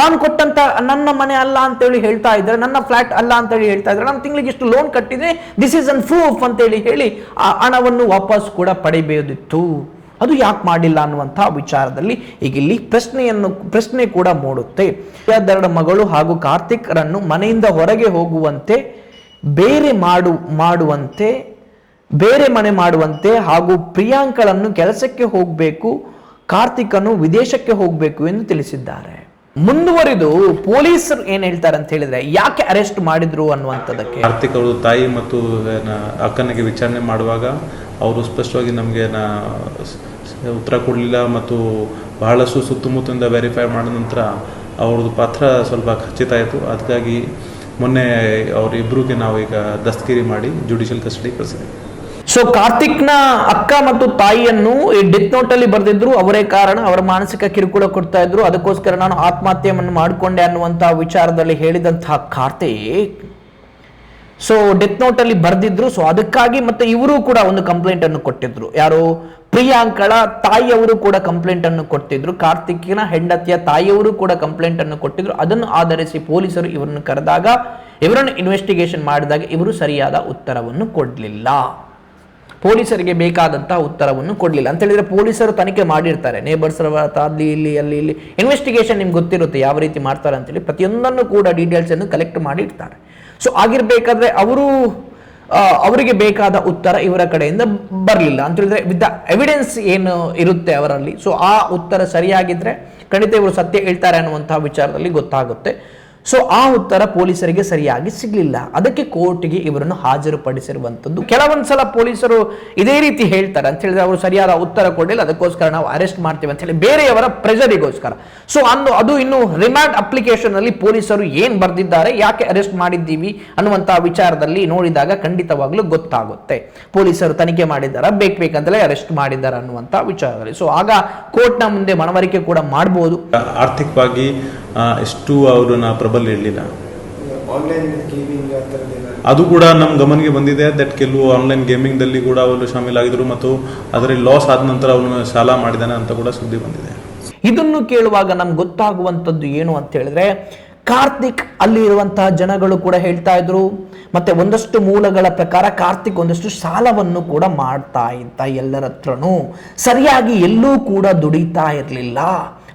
ನಾನು ಕೊಟ್ಟಂತ ನನ್ನ ಮನೆ ಅಲ್ಲ ಅಂತೇಳಿ ಹೇಳ್ತಾ ಇದ್ದಾರೆ ನನ್ನ ಫ್ಲಾಟ್ ಅಲ್ಲ ಅಂತೇಳಿ ಹೇಳ್ತಾ ಇದ್ದಾರೆ ನಾನು ತಿಂಗಳಿಗೆ ಇಷ್ಟು ಲೋನ್ ಕಟ್ಟಿದ್ರೆ ದಿಸ್ ಇಸ್ ಅನ್ ಪ್ರೂಫ್ ಅಂತೇಳಿ ಹೇಳಿ ಆ ಹಣವನ್ನು ವಾಪಸ್ ಕೂಡ ಪಡೆಯಬೇಕಿತ್ತು ಅದು ಯಾಕೆ ಮಾಡಿಲ್ಲ ಅನ್ನುವಂತಹ ವಿಚಾರದಲ್ಲಿ ಈಗ ಇಲ್ಲಿ ಪ್ರಶ್ನೆಯನ್ನು, ಪ್ರಶ್ನೆ ಕೂಡ ಮೂಡುತ್ತೆ. ಎರಡು ಮಗಳು ಹಾಗೂ ಕಾರ್ತಿಕ್ರನ್ನು ಮನೆಯಿಂದ ಹೊರಗೆ ಹೋಗುವಂತೆ, ಬೇರೆ ಮಾಡು, ಮಾಡುವಂತೆ, ಬೇರೆ ಮನೆ ಮಾಡುವಂತೆ ಹಾಗೂ ಪ್ರಿಯಾಂಕಳನ್ನು ಕೆಲಸಕ್ಕೆ ಹೋಗಬೇಕು, ಕಾರ್ತಿಕನು ವಿದೇಶಕ್ಕೆ ಹೋಗಬೇಕು ಎಂದು ತಿಳಿಸಿದ್ದಾರೆ. ಮುಂದುವರಿದು ಪೊಲೀಸರು ಏನ್ ಹೇಳ್ತಾರೆ ಅಂತ ಹೇಳಿದ್ರೆ ಯಾಕೆ ಅರೆಸ್ಟ್ ಮಾಡಿದ್ರು ಅನ್ನುವಂಥದ್ದಕ್ಕೆ? ಕಾರ್ತಿಕ್ ಅವರು ತಾಯಿ ಮತ್ತು ಅಕ್ಕನಿಗೆ ವಿಚಾರಣೆ ಮಾಡುವಾಗ ಅವರು ಸ್ಪಷ್ಟವಾಗಿ ನಮಗೆ ಉತ್ತರ ಕೊಡಲಿಲ್ಲ ಮತ್ತು ಬಹಳಷ್ಟು ಸುತ್ತಮುತ್ತಲಿಂದ ವೆರಿಫೈ ಮಾಡಿದ ನಂತರ ಅವ್ರದ್ದು ಪಾತ್ರ ಸ್ವಲ್ಪ ಖಚಿತ ಆಯಿತು. ಅದಕ್ಕಾಗಿ ಮೊನ್ನೆ ಅವರಿಬ್ಬರಿಗೆ ನಾವು ಈಗ ದಸ್ತಗಿರಿ ಮಾಡಿ ಜುಡಿಷಿಯಲ್ ಕಸ್ಟಡಿ ಕಳಿಸಿದ್ದೀವಿ. ಸೊ ಕಾರ್ತಿಕ್ನ ಅಕ್ಕ ಮತ್ತು ತಾಯಿಯನ್ನು ಈ ಡೆತ್ ನೋಟ್ ಅಲ್ಲಿ ಬರೆದಿದ್ರು. ಅವರೇ ಕಾರಣ, ಅವರ ಮಾನಸಿಕ ಕಿರುಕುಳ ಕೊಡ್ತಾ ಇದ್ರು. ಅದಕ್ಕೋಸ್ಕರ ನಾನು ಆತ್ಮಹತ್ಯೆಯನ್ನು ಮಾಡಿಕೊಂಡೆ ಅನ್ನುವಂತಹ ವಿಚಾರದಲ್ಲಿ ಹೇಳಿದಂತಹ ಕಾರ್ತಿಕ್. ಸೊ ಡೆತ್ ನೋಟ್ ಅಲ್ಲಿ ಬರೆದಿದ್ರು. ಸೊ ಅದಕ್ಕಾಗಿ ಮತ್ತೆ ಇವರು ಕೂಡ ಒಂದು ಕಂಪ್ಲೇಂಟ್ ಅನ್ನು ಕೊಟ್ಟಿದ್ರು. ಯಾರು? ಪ್ರಿಯಾಂಕಳ ತಾಯಿಯವರು ಕೂಡ ಕಂಪ್ಲೇಂಟ್ ಅನ್ನು ಕೊಟ್ಟಿದ್ರು. ಕಾರ್ತಿಕ್ನ ಹೆಂಡತಿಯ ತಾಯಿಯವರು ಕೂಡ ಕಂಪ್ಲೇಂಟ್ ಅನ್ನು ಕೊಟ್ಟಿದ್ರು. ಅದನ್ನು ಆಧರಿಸಿ ಪೊಲೀಸರು ಇವರನ್ನು ಕರೆದಾಗ, ಇವರನ್ನು ಇನ್ವೆಸ್ಟಿಗೇಷನ್ ಮಾಡಿದಾಗ ಇವರು ಸರಿಯಾದ ಉತ್ತರವನ್ನು ಕೊಡಲಿಲ್ಲ. ಪೊಲೀಸರಿಗೆ ಬೇಕಾದಂತಹ ಉತ್ತರವನ್ನು ಕೊಡಲಿಲ್ಲ. ಅಂತ ಹೇಳಿದ್ರೆ ಪೊಲೀಸರು ತನಿಖೆ ಮಾಡಿರ್ತಾರೆ. ನೇಬರ್ಸ್ ಅಲ್ಲಿ, ಇಲ್ಲಿ ಅಲ್ಲಿ, ಇಲ್ಲಿ ಇನ್ವೆಸ್ಟಿಗೇಷನ್ ನಿಮ್ಗೆ ಗೊತ್ತಿರುತ್ತೆ ಯಾವ ರೀತಿ ಮಾಡ್ತಾರೆ ಅಂತೇಳಿ ಪ್ರತಿಯೊಂದನ್ನು ಕೂಡ ಡೀಟೇಲ್ಸ್ ಅನ್ನು ಕಲೆಕ್ಟ್ ಮಾಡಿ ಇಡ್ತಾರೆ. ಸೊ ಆಗಿರ್ಬೇಕಾದ್ರೆ ಅವರು ಅವರಿಗೆ ಬೇಕಾದ ಉತ್ತರ ಇವರ ಕಡೆಯಿಂದ ಬರಲಿಲ್ಲ. ಅಂತ ಹೇಳಿದ್ರೆ ವಿತ್ ಎವಿಡೆನ್ಸ್ ಏನು ಇರುತ್ತೆ ಅವರಲ್ಲಿ ಸೊ ಆ ಉತ್ತರ ಸರಿಯಾಗಿದ್ರೆ ಖಂಡಿತ ಇವರು ಸತ್ಯ ಹೇಳ್ತಾರೆ ಅನ್ನುವಂತಹ ವಿಚಾರದಲ್ಲಿ ಗೊತ್ತಾಗುತ್ತೆ. ಸೊ ಆ ಉತ್ತರ ಪೊಲೀಸರಿಗೆ ಸರಿಯಾಗಿ ಸಿಗಲಿಲ್ಲ. ಅದಕ್ಕೆ ಕೋರ್ಟ್ಗೆ ಇವರನ್ನು ಹಾಜರುಪಡಿಸಿರುವಂಥದ್ದು. ಕೆಲವೊಂದು ಸಲ ಪೊಲೀಸರು ಇದೇ ರೀತಿ ಹೇಳ್ತಾರೆ. ಅಂತ ಹೇಳಿದ್ರೆ ಅವರು ಸರಿಯಾದ ಉತ್ತರ ಕೊಡಲಿಲ್ಲ. ಅದಕ್ಕೋಸ್ಕರ ನಾವು ಅರೆಸ್ಟ್ ಮಾಡ್ತೀವಿ ಅಂತ ಹೇಳಿ ಬೇರೆಯವರ ಪ್ರೆಷರಿಗೋಸ್ಕರ. ಸೊ ಅಂದು ಅದು ಇನ್ನು ರಿಮ್ಯಾಂಡ್ ಅಪ್ಲಿಕೇಶನ್ ಅಲ್ಲಿ ಪೊಲೀಸರು ಏನ್ ಬರೆದಿದ್ದಾರೆ, ಯಾಕೆ ಅರೆಸ್ಟ್ ಮಾಡಿದ್ದೀವಿ ಅನ್ನುವಂತಹ ವಿಚಾರದಲ್ಲಿ ನೋಡಿದಾಗ ಖಂಡಿತವಾಗ್ಲೂ ಗೊತ್ತಾಗುತ್ತೆ. ಪೊಲೀಸರು ತನಿಖೆ ಮಾಡಿದ್ದಾರ, ಬೇಕು ಬೇಕಂತಲೇ ಅರೆಸ್ಟ್ ಮಾಡಿದ್ದಾರೆ ಅನ್ನುವಂಥ ವಿಚಾರದಲ್ಲಿ. ಸೊ ಆಗ ಕೋರ್ಟ್ನ ಮುಂದೆ ಮನವರಿಕೆ ಕೂಡ ಮಾಡಬಹುದು ಆರ್ಥಿಕವಾಗಿ ಎಷ್ಟು ನಾ ಪ್ರಬಲ ಇರಲಿಲ್ಲ. ಅದು ಕೂಡ ನಮ್ಮ ಗಮನಿಗೆ ಬಂದಿದೆ ದಟ್ ಕೆಲವು ಆನ್ಲೈನ್ ಗೇಮಿಂಗ್ದಲ್ಲಿ ಕೂಡ ಅವರು ಶಾಮೀಲಾಗಿದ್ದರು ಮತ್ತು ಅದರಲ್ಲಿ ಲಾಸ್ ಆದ ನಂತರ ಅವನು ಸಾಲ ಮಾಡಿದಾನೆ ಅಂತ ಕೂಡ ಸುದ್ದಿ ಬಂದಿದೆ. ಇದನ್ನು ಕೇಳುವಾಗ ನಮ್ಗೆ ಗೊತ್ತಾಗುವಂಥದ್ದು ಏನು ಅಂತ ಹೇಳಿದ್ರೆ ಕಾರ್ತಿಕ್ ಅಲ್ಲಿ ಇರುವಂತಹ ಜನಗಳು ಕೂಡ ಹೇಳ್ತಾ ಇದ್ರು ಮತ್ತೆ ಒಂದಷ್ಟು ಮೂಲಗಳ ಪ್ರಕಾರ ಕಾರ್ತಿಕ್ ಒಂದಷ್ಟು ಸಾಲವನ್ನು ಕೂಡ ಮಾಡ್ತಾ ಇದ್ದ ಎಲ್ಲರ ಹತ್ರನೂ. ಸರಿಯಾಗಿ ಎಲ್ಲೂ ಕೂಡ ದುಡಿತಾ ಇರಲಿಲ್ಲ.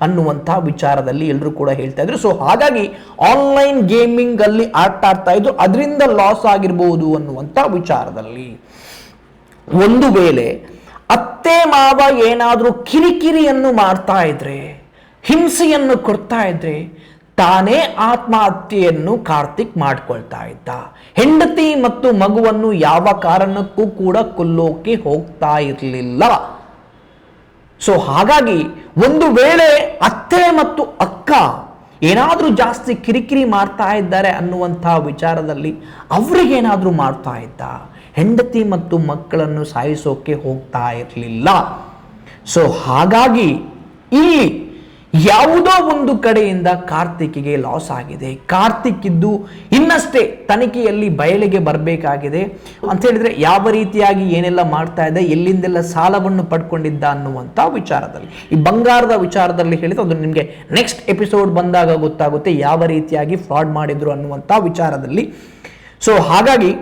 ಅನ್ನುವಂಥ ವಿಚಾರದಲ್ಲಿ ಎಲ್ಲರೂ ಕೂಡ ಹೇಳ್ತಾ ಇದ್ರು. ಸೊ ಹಾಗಾಗಿ ಆನ್ಲೈನ್ ಗೇಮಿಂಗ್ ಅಲ್ಲಿ ಆಟ ಆಡ್ತಾ ಇದ್ರು ಅದರಿಂದ ಲಾಸ್ ಆಗಿರ್ಬೋದು ಅನ್ನುವಂಥ ವಿಚಾರದಲ್ಲಿ ಒಂದು ವೇಳೆ ಅತ್ತೆ ಮಾವ ಏನಾದರೂ ಕಿರಿಕಿರಿಯನ್ನು ಮಾಡ್ತಾ ಇದ್ರೆ, ಹಿಂಸೆಯನ್ನು ಕೊಡ್ತಾ ಇದ್ರೆ, ತಾನೇ ಆತ್ಮಹತ್ಯೆಯನ್ನು ಕಾರ್ತಿಕ್ ಮಾಡ್ಕೊಳ್ತಾ ಇದ್ದ. ಹೆಂಡತಿ ಮತ್ತು ಮಗುವನ್ನು ಯಾವ ಕಾರಣಕ್ಕೂ ಕೂಡ ಕೊಲ್ಲೋಕೆ ಹೋಗ್ತಾ ಇರಲಿಲ್ಲ. ಸೊ ಹಾಗಾಗಿ ಒಂದು ವೇಳೆ ಅತ್ತೆ ಮತ್ತು ಅಕ್ಕ ಏನಾದರೂ ಜಾಸ್ತಿ ಕಿರಿಕಿರಿ ಮಾಡ್ತಾ ಇದ್ದಾರೆ ಅನ್ನುವಂಥ ವಿಚಾರದಲ್ಲಿ ಅವರಿಗೇನಾದರೂ ಮಾಡ್ತಾ ಇದ್ದ, ಹೆಂಡತಿ ಮತ್ತು ಮಕ್ಕಳನ್ನು ಸಾಯಿಸೋಕೆ ಹೋಗ್ತಾ ಇರಲಿಲ್ಲ. ಸೊ ಹಾಗಾಗಿ ಇಲ್ಲಿ ಯಾವುದೋ ಒಂದು ಕಡೆಯಿಂದ ಕಾರ್ತಿಕ್ಗೆ ಲಾಸ್ ಆಗಿದೆ. ಕಾರ್ತಿಕ್ ಇದ್ದು ಇನ್ನಷ್ಟೇ ತನಿಖೆಯಲ್ಲಿ ಬಯಲಿಗೆ ಬರಬೇಕಾಗಿದೆ. ಅಂತ ಹೇಳಿದ್ರೆ ಯಾವ ರೀತಿಯಾಗಿ ಏನೆಲ್ಲ ಮಾಡ್ತಾ ಇದೆ, ಎಲ್ಲಿಂದೆಲ್ಲ ಸಾಲವನ್ನು ಪಡ್ಕೊಂಡಿದ್ದ ಅನ್ನುವಂಥ ವಿಚಾರದಲ್ಲಿ. ಈ ಬಂಗಾರದ ವಿಚಾರದಲ್ಲಿ ಹೇಳಿದ್ರೆ ಅದು ನಿಮಗೆ ನೆಕ್ಸ್ಟ್ ಎಪಿಸೋಡ್ ಬಂದಾಗ ಗೊತ್ತಾಗುತ್ತೆ ಯಾವ ರೀತಿಯಾಗಿ ಫ್ರಾಡ್ ಮಾಡಿದ್ರು ಅನ್ನುವಂಥ ವಿಚಾರದಲ್ಲಿ. ಸೊ ಹಾಗಾಗಿ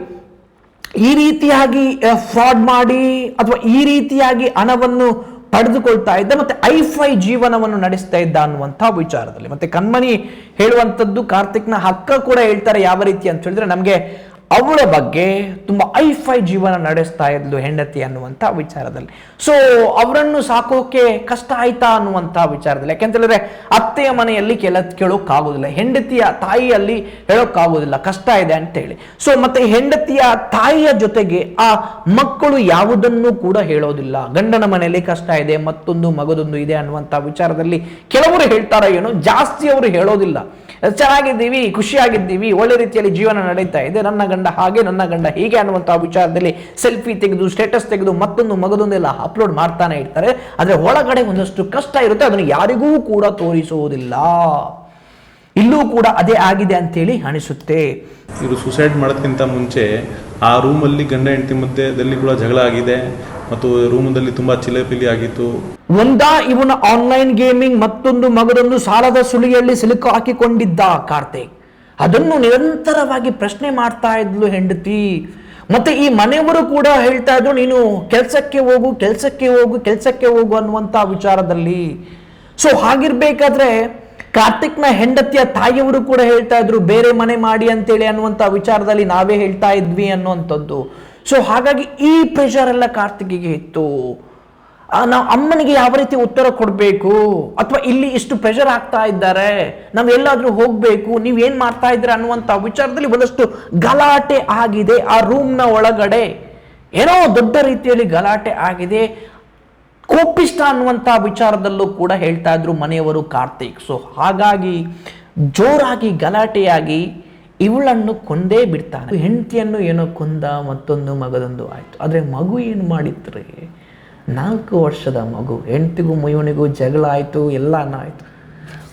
ಈ ರೀತಿಯಾಗಿ ಫ್ರಾಡ್ ಮಾಡಿ ಅಥವಾ ಈ ರೀತಿಯಾಗಿ ಹಣವನ್ನು ಪಡೆದುಕೊಳ್ತಾ ಇದ್ದ ಮತ್ತೆ ಐಫೈ ಜೀವನವನ್ನು ನಡೆಸ್ತಾ ಇದ್ದ ಅನ್ನುವಂಥ ವಿಚಾರದಲ್ಲಿ. ಮತ್ತೆ ಕಣ್ಮಣಿ ಹೇಳುವಂಥದ್ದು ಕಾರ್ತಿಕ್ನ ಹಕ್ಕ ಕೂಡ ಹೇಳ್ತಾರೆ ಯಾವ ರೀತಿ ಅಂತ ಹೇಳಿದ್ರೆ ನಮಗೆ ಅವಳ ಬಗ್ಗೆ ತುಂಬ ಐಫೈ ಜೀವನ ನಡೆಸ್ತಾ ಇದ್ಲು ಹೆಂಡತಿ ಅನ್ನುವಂಥ ವಿಚಾರದಲ್ಲಿ. ಸೊ ಅವರನ್ನು ಸಾಕೋಕೆ ಕಷ್ಟ ಆಯ್ತಾ ಅನ್ನುವಂಥ ವಿಚಾರದಲ್ಲಿ. ಯಾಕೆಂತ ಹೇಳಿದ್ರೆ ಅತ್ತೆಯ ಮನೆಯಲ್ಲಿ ಕೆಲ ಕೇಳೋಕ್ಕಾಗೋದಿಲ್ಲ, ಹೆಂಡತಿಯ ತಾಯಿಯಲ್ಲಿ ಹೇಳೋಕ್ಕಾಗೋದಿಲ್ಲ, ಕಷ್ಟ ಇದೆ ಅಂತೇಳಿ. ಸೊ ಮತ್ತೆ ಹೆಂಡತಿಯ ತಾಯಿಯ ಜೊತೆಗೆ ಆ ಮಕ್ಕಳು ಯಾವುದನ್ನು ಕೂಡ ಹೇಳೋದಿಲ್ಲ. ಗಂಡನ ಮನೆಯಲ್ಲಿ ಕಷ್ಟ ಇದೆ, ಮತ್ತೊಂದು ಮಗದೊಂದು ಇದೆ ಅನ್ನುವಂಥ ವಿಚಾರದಲ್ಲಿ ಕೆಲವರು ಹೇಳ್ತಾರೋ ಏನೋ ಜಾಸ್ತಿ ಅವರು ಹೇಳೋದಿಲ್ಲ. ಚೆನ್ನಾಗಿದ್ದೀವಿ, ಖುಷಿಯಾಗಿದ್ದೀವಿ, ಒಳ್ಳೆ ರೀತಿಯಲ್ಲಿ ಜೀವನ ನಡೀತಾ ಇದೆ. ನನ್ನ ಗಂಡ ಹಾಗೆ, ನನ್ನ ಗಂಡ ಹೀಗೆ ಅನ್ನುವಂಥ ವಿಚಾರದಲ್ಲಿ ಸೆಲ್ಫಿ ತೆಗೆದು, ಸ್ಟೇಟಸ್ ತೆಗೆದು, ಮತ್ತೊಂದು ಮಗದೊಂದೆಲ್ಲ ಅಪ್ಲೋಡ್ ಮಾಡ್ತಾನೆ ಇರ್ತಾರೆ. ಆದರೆ ಒಳಗಡೆ ಒಂದಷ್ಟು ಕಷ್ಟ ಇರುತ್ತೆ, ಅದನ್ನು ಯಾರಿಗೂ ಕೂಡ ತೋರಿಸುವುದಿಲ್ಲ. ಇಲ್ಲೂ ಕೂಡ ಅದೇ ಆಗಿದೆ ಅಂತೇಳಿ ಅನಿಸುತ್ತೆ. ಇವರು ಸುಸೈಡ್ ಮಾಡೋದಕ್ಕಿಂತ ಮುಂಚೆ ಆ ರೂಮಲ್ಲಿ ಗಂಡ ಹೆಂಡತಿ ಮಧ್ಯದಲ್ಲಿ ಕೂಡ ಜಗಳ ಆಗಿದೆ ಮತ್ತು ರೂಮದಲ್ಲಿ ತುಂಬಾ ಚಿಲೆಪಿಲಿ ಆಗಿತ್ತು. ಒಂದಾ ಇವನ ಆನ್ಲೈನ್ ಗೇಮಿಂಗ್ ಮತ್ತೊಂದು ಮಗದೊಂದು ಸಾಲದ ಸುಳಿಯಲ್ಲಿ ಸಿಲುಕು ಹಾಕಿಕೊಂಡಿದ್ದ ಕಾರ್ತಿಕ್. ಅದನ್ನು ನಿರಂತರವಾಗಿ ಪ್ರಶ್ನೆ ಮಾಡ್ತಾ ಇದ್ಲು ಹೆಂಡತಿ. ಮತ್ತೆ ಈ ಮನೆಯವರು ಕೂಡ ಹೇಳ್ತಾ ಇದ್ರು, ನೀನು ಕೆಲಸಕ್ಕೆ ಹೋಗು ಕೆಲಸಕ್ಕೆ ಹೋಗು ಕೆಲಸಕ್ಕೆ ಹೋಗು ಅನ್ನುವಂಥ ವಿಚಾರದಲ್ಲಿ. ಸೊ ಹಾಗಿರ್ಬೇಕಾದ್ರೆ ಕಾರ್ತಿಕ್ನ ಹೆಂಡತಿಯ ತಾಯಿಯವರು ಕೂಡ ಹೇಳ್ತಾ ಇದ್ರು, ಬೇರೆ ಮನೆ ಮಾಡಿ ಅಂತೇಳಿ ಅನ್ನುವಂಥ ವಿಚಾರದಲ್ಲಿ ನಾವೇ ಹೇಳ್ತಾ ಇದ್ವಿ ಅನ್ನುವಂಥದ್ದು. ಸೊ ಹಾಗಾಗಿ ಈ ಪ್ರೆಷರ್ ಎಲ್ಲ ಕಾರ್ತಿಕಿಗೆ ಇತ್ತು. ನಾವು ಅಮ್ಮನಿಗೆ ಯಾವ ರೀತಿ ಉತ್ತರ ಕೊಡಬೇಕು? ಅಥವಾ ಇಲ್ಲಿ ಇಷ್ಟು ಪ್ರೆಷರ್ ಆಗ್ತಾ ಇದ್ದಾರೆ, ನಾವು ಎಲ್ಲಾದ್ರೂ ಹೋಗ್ಬೇಕು, ನೀವು ಏನ್ ಮಾಡ್ತಾ ಇದ್ದೀರಾ ಅನ್ನುವಂಥ ವಿಚಾರದಲ್ಲಿ ಒಂದಷ್ಟು ಗಲಾಟೆ ಆಗಿದೆ ಆ ರೂಮ್ನ ಒಳಗಡೆ. ಏನೋ ದೊಡ್ಡ ರೀತಿಯಲ್ಲಿ ಗಲಾಟೆ ಆಗಿದೆ. ಕೋಪಿಷ್ಟ ಅನ್ನುವಂಥ ವಿಚಾರದಲ್ಲೂ ಕೂಡ ಹೇಳ್ತಾ ಇದ್ರು ಮನೆಯವರು ಕಾರ್ತಿಕ್. ಸೊ ಹಾಗಾಗಿ ಜೋರಾಗಿ ಗಲಾಟೆಯಾಗಿ ಇವಳನ್ನು ಕೊಂದೇ ಬಿಡ್ತಾನೆ. ಹೆಂಡತಿಯನ್ನು ಏನೋ ಕೊಂದ ಮತ್ತೊಂದು ಮಗದೊಂದು ಆಯ್ತು. ಆದರೆ ಮಗು ಏನು ಮಾಡಿದ್ರೆ? ನಾಲ್ಕು ವರ್ಷದ ಮಗು. ಹೆಂಡತಿಗೂ ಮಯೂನಿಗೂ ಜಗಳ ಆಯಿತು, ಎಲ್ಲಾನು ಆಯಿತು.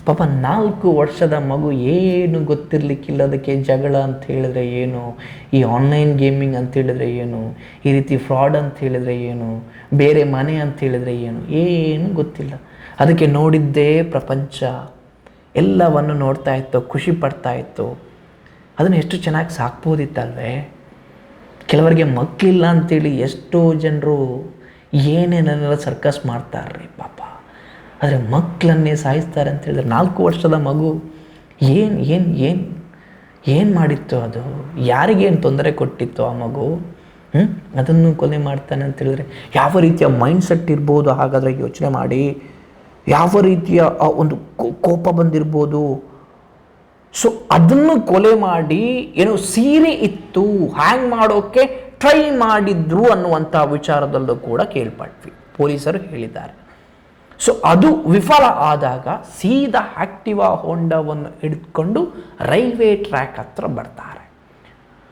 ಪಾಪ ನಾಲ್ಕು ವರ್ಷದ ಮಗು ಏನು ಗೊತ್ತಿರಲಿಕ್ಕಿಲ್ಲ ಅದಕ್ಕೆ ಜಗಳ ಅಂತ ಹೇಳಿದ್ರೆ ಏನು? ಈ ಆನ್ಲೈನ್ ಗೇಮಿಂಗ್ ಅಂತ ಹೇಳಿದ್ರೆ ಏನು? ಈ ರೀತಿ ಫ್ರಾಡ್ ಅಂತ ಹೇಳಿದ್ರೆ ಏನು? ಬೇರೆ ಮನೆ ಅಂತ ಹೇಳಿದ್ರೆ ಏನು? ಏನು ಗೊತ್ತಿಲ್ಲ. ಅದಕ್ಕೆ ನೋಡಿದ್ದೇ ಪ್ರಪಂಚ. ಎಲ್ಲವನ್ನು ನೋಡ್ತಾ ಇತ್ತು, ಖುಷಿ ಪಡ್ತಾ ಇತ್ತು. ಅದನ್ನು ಎಷ್ಟು ಚೆನ್ನಾಗಿ ಸಾಕ್ಬೋದಿತ್ತಲ್ವೇ? ಕೆಲವರಿಗೆ ಮಕ್ಕಳಿಲ್ಲ ಅಂತೇಳಿ ಎಷ್ಟೋ ಜನರು ಏನೇನೆಲ್ಲ ಸರ್ಕಸ್ ಮಾಡ್ತಾರ್ರಿ ಪಾಪ. ಆದರೆ ಮಕ್ಕಳನ್ನೇ ಸಾಯಿಸ್ತಾರೆ ಅಂತ ಹೇಳಿದ್ರೆ ನಾಲ್ಕು ವರ್ಷದ ಮಗು ಏನು ಏನು ಏನು ಏನು ಮಾಡಿತ್ತು ಅದು? ಯಾರಿಗೇನು ತೊಂದರೆ ಕೊಟ್ಟಿತ್ತು ಆ ಮಗು? ಅದನ್ನು ಕೊಲೆ ಮಾಡ್ತಾನೆ ಅಂತ ಹೇಳಿದ್ರೆ ಯಾವ ರೀತಿಯ ಮೈಂಡ್ ಸೆಟ್ ಇರ್ಬೋದು? ಹಾಗಾದರೆ ಯೋಚನೆ ಮಾಡಿ. ಯಾವ ರೀತಿಯ ಒಂದು ಕೋಪ ಬಂದಿರ್ಬೋದು? ಸೊ ಅದನ್ನು ಕೊಲೆ ಮಾಡಿ, ಏನೋ ಸೀರೆ ಇತ್ತು ಹ್ಯಾಂಗ್ ಮಾಡೋಕ್ಕೆ ಟ್ರೈ ಮಾಡಿದ್ರು ಅನ್ನುವಂಥ ವಿಚಾರದಲ್ಲೂ ಕೂಡ ಕೇಳ್ಪಟ್ವಿ. ಪೊಲೀಸರು ಹೇಳಿದ್ದಾರೆ. ಸೊ ಅದು ವಿಫಲ ಆದಾಗ ಸೀದಾ ಆಕ್ಟಿವಾ ಹೋಂಡವನ್ನು ಹಿಡಿದುಕೊಂಡು ರೈಲ್ವೆ ಟ್ರ್ಯಾಕ್ ಹತ್ರ ಬರ್ತಾರೆ.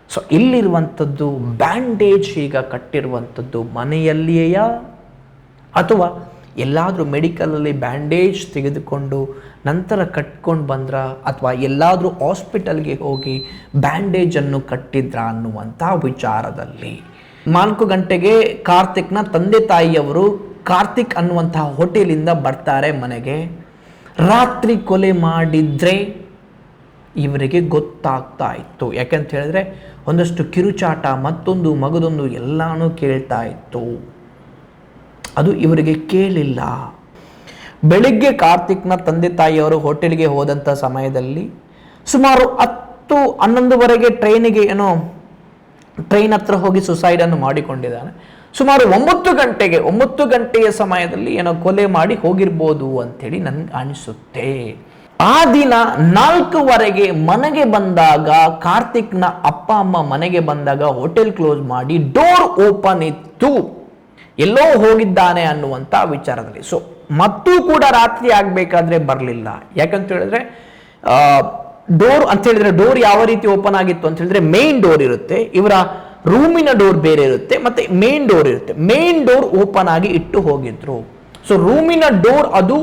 ಸೊ ಇಲ್ಲಿರುವಂಥದ್ದು ಬ್ಯಾಂಡೇಜ್ ಈಗ ಕಟ್ಟಿರುವಂಥದ್ದು ಮನೆಯಲ್ಲಿಯೇ ಅಥವಾ ಎಲ್ಲಾದರೂ ಮೆಡಿಕಲಲ್ಲಿ ಬ್ಯಾಂಡೇಜ್ ತೆಗೆದುಕೊಂಡು ನಂತರ ಕಟ್ಕೊಂಡು ಬಂದ್ರ? ಅಥವಾ ಎಲ್ಲಾದರೂ ಹಾಸ್ಪಿಟಲ್ಗೆ ಹೋಗಿ ಬ್ಯಾಂಡೇಜನ್ನು ಕಟ್ಟಿದ್ರ ಅನ್ನುವಂಥ ವಿಚಾರದಲ್ಲಿ. ನಾಲ್ಕು ಗಂಟೆಗೆ ಕಾರ್ತಿಕ್ನ ತಂದೆ ತಾಯಿಯವರು ಕಾರ್ತಿಕ್ ಅನ್ನುವಂತಹ ಹೋಟೆಲಿಂದ ಬರ್ತಾರೆ ಮನೆಗೆ. ರಾತ್ರಿ ಕೊಲೆ ಮಾಡಿದ್ರೆ ಇವರಿಗೆ ಗೊತ್ತಾಗ್ತಾ ಇತ್ತು. ಯಾಕಂತ ಹೇಳಿದ್ರೆ ಒಂದಷ್ಟು ಕಿರುಚಾಟ, ಮತ್ತೊಂದು ಮಗದೊಂದು ಎಲ್ಲಾನು ಕೇಳ್ತಾ ಇತ್ತು. ಅದು ಇವರಿಗೆ ಕೇಳಿಲ್ಲ. ಬೆಳಿಗ್ಗೆ ಕಾರ್ತಿಕ್ನ ತಂದೆ ತಾಯಿಯವರು ಹೋಟೆಲ್ಗೆ ಹೋದಂಥ ಸಮಯದಲ್ಲಿ ಸುಮಾರು ಹತ್ತು ಹನ್ನೊಂದುವರೆಗೆ ಟ್ರೈನಿಗೆ ಏನೋ ಟ್ರೈನ್ ಹತ್ರ ಹೋಗಿ ಸುಸೈಡನ್ನು ಮಾಡಿಕೊಂಡಿದ್ದಾನೆ. ಸುಮಾರು ಒಂಬತ್ತು ಗಂಟೆಗೆ, ಒಂಬತ್ತು ಗಂಟೆಯ ಸಮಯದಲ್ಲಿ ಏನೋ ಕೊಲೆ ಮಾಡಿ ಹೋಗಿರ್ಬೋದು ಅಂಥೇಳಿ ನನ್ಗೆ ಅನಿಸುತ್ತೆ. ಆ ದಿನ ನಾಲ್ಕುವರೆಗೆ ಮನೆಗೆ ಬಂದಾಗ, ಕಾರ್ತಿಕ್ನ ಅಪ್ಪ, ಅಮ್ಮ ಮನೆಗೆ ಬಂದಾಗ ಹೋಟೆಲ್ ಕ್ಲೋಸ್ ಮಾಡಿ ಡೋರ್ ಓಪನ್ ಇತ್ತು. ಎಲ್ಲೋ ಹೋಗಿದ್ದಾನೆ ಅನ್ನುವಂಥ ವಿಚಾರದಲ್ಲಿ. ಸೊ ಮತ್ತೂ ಕೂಡ ರಾತ್ರಿ ಆಗಬೇಕಾದ್ರೆ ಬರಲಿಲ್ಲ. ಯಾಕಂತ ಹೇಳಿದ್ರೆ ಡೋರ್ ಅಂತ ಹೇಳಿದ್ರೆ ಡೋರ್ ಯಾವ ರೀತಿ ಓಪನ್ ಆಗಿತ್ತು ಅಂತ ಹೇಳಿದ್ರೆ ಮೇನ್ ಡೋರ್ ಇರುತ್ತೆ. ಇವರ ರೂಮಿನ ಡೋರ್ ಬೇರೆ ಇರುತ್ತೆ, ಮತ್ತೆ ಮೇನ್ ಡೋರ್ ಇರುತ್ತೆ. ಮೇನ್ ಡೋರ್ ಓಪನ್ ಆಗಿ ಇಟ್ಟು ಹೋಗಿದ್ರು. ಸೊ ರೂಮಿನ ಡೋರ್ ಅದು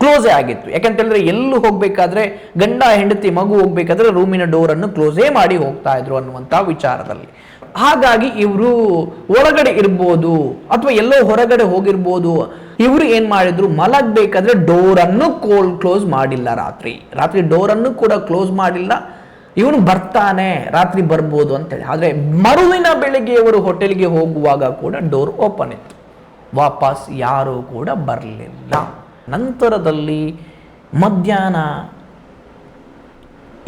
ಕ್ಲೋಸೇ ಆಗಿತ್ತು. ಯಾಕಂತ ಹೇಳಿದ್ರೆ ಎಲ್ಲೂ ಹೋಗ್ಬೇಕಾದ್ರೆ ಗಂಡ, ಹೆಂಡತಿ, ಮಗು ಹೋಗ್ಬೇಕಾದ್ರೆ ರೂಮಿನ ಡೋರನ್ನು ಕ್ಲೋಸೇ ಮಾಡಿ ಹೋಗ್ತಾ ಇದ್ರು ಅನ್ನುವಂಥ ವಿಚಾರದಲ್ಲಿ. ಹಾಗಾಗಿ ಇವರು ಒಳಗಡೆ ಇರ್ಬೋದು ಅಥವಾ ಎಲ್ಲೋ ಹೊರಗಡೆ ಹೋಗಿರ್ಬೋದು, ಇವರು ಏನ್ ಮಾಡಿದ್ರು? ಮಲಗ್ಬೇಕಾದ್ರೆ ಡೋರನ್ನು ಕೋಲ್ ಕ್ಲೋಸ್ ಮಾಡಿಲ್ಲ ರಾತ್ರಿ. ರಾತ್ರಿ ಡೋರನ್ನು ಕೂಡ ಕ್ಲೋಸ್ ಮಾಡಿಲ್ಲ. ಇವನು ಬರ್ತಾನೆ, ರಾತ್ರಿ ಬರ್ಬೋದು ಅಂತೇಳಿ. ಆದರೆ ಮರುದಿನ ಬೆಳಿಗ್ಗೆ ಇವರು ಹೋಟೆಲ್ಗೆ ಹೋಗುವಾಗ ಕೂಡ ಡೋರ್ ಓಪನ್ ಇತ್ತು. ವಾಪಸ್ ಯಾರೂ ಕೂಡ ಬರಲಿಲ್ಲ. ನಂತರದಲ್ಲಿ ಮಧ್ಯಾಹ್ನ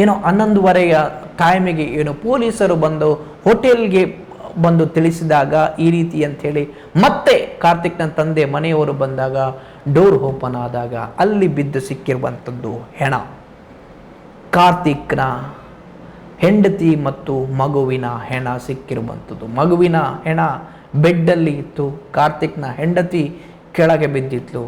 ಏನೋ ಹನ್ನೊಂದುವರೆಯ ಕಾಯಮಿಗೆ ಏನು ಪೊಲೀಸರು ಬಂದು ಹೋಟೆಲ್ಗೆ ಬಂದು ತಿಳಿಸಿದಾಗ ಈ ರೀತಿ ಅಂಥೇಳಿ ಮತ್ತೆ ಕಾರ್ತಿಕ್ನ ತಂದೆ ಮನೆಯವರು ಬಂದಾಗ ಡೋರ್ ಓಪನ್ ಆದಾಗ ಅಲ್ಲಿ ಬಿದ್ದು ಸಿಕ್ಕಿರುವಂಥದ್ದು ಹೆಣ. ಕಾರ್ತಿಕ್ನ ಹೆಂಡತಿ ಮತ್ತು ಮಗುವಿನ ಹೆಣ ಸಿಕ್ಕಿರುವಂಥದ್ದು. ಮಗುವಿನ ಹೆಣ ಬೆಡ್ಡಲ್ಲಿ ಇತ್ತು ಕಾರ್ತಿಕ್ನ ಹೆಂಡತಿ ಕೆಳಗೆ ಬಿದ್ದಿದ್ಲು.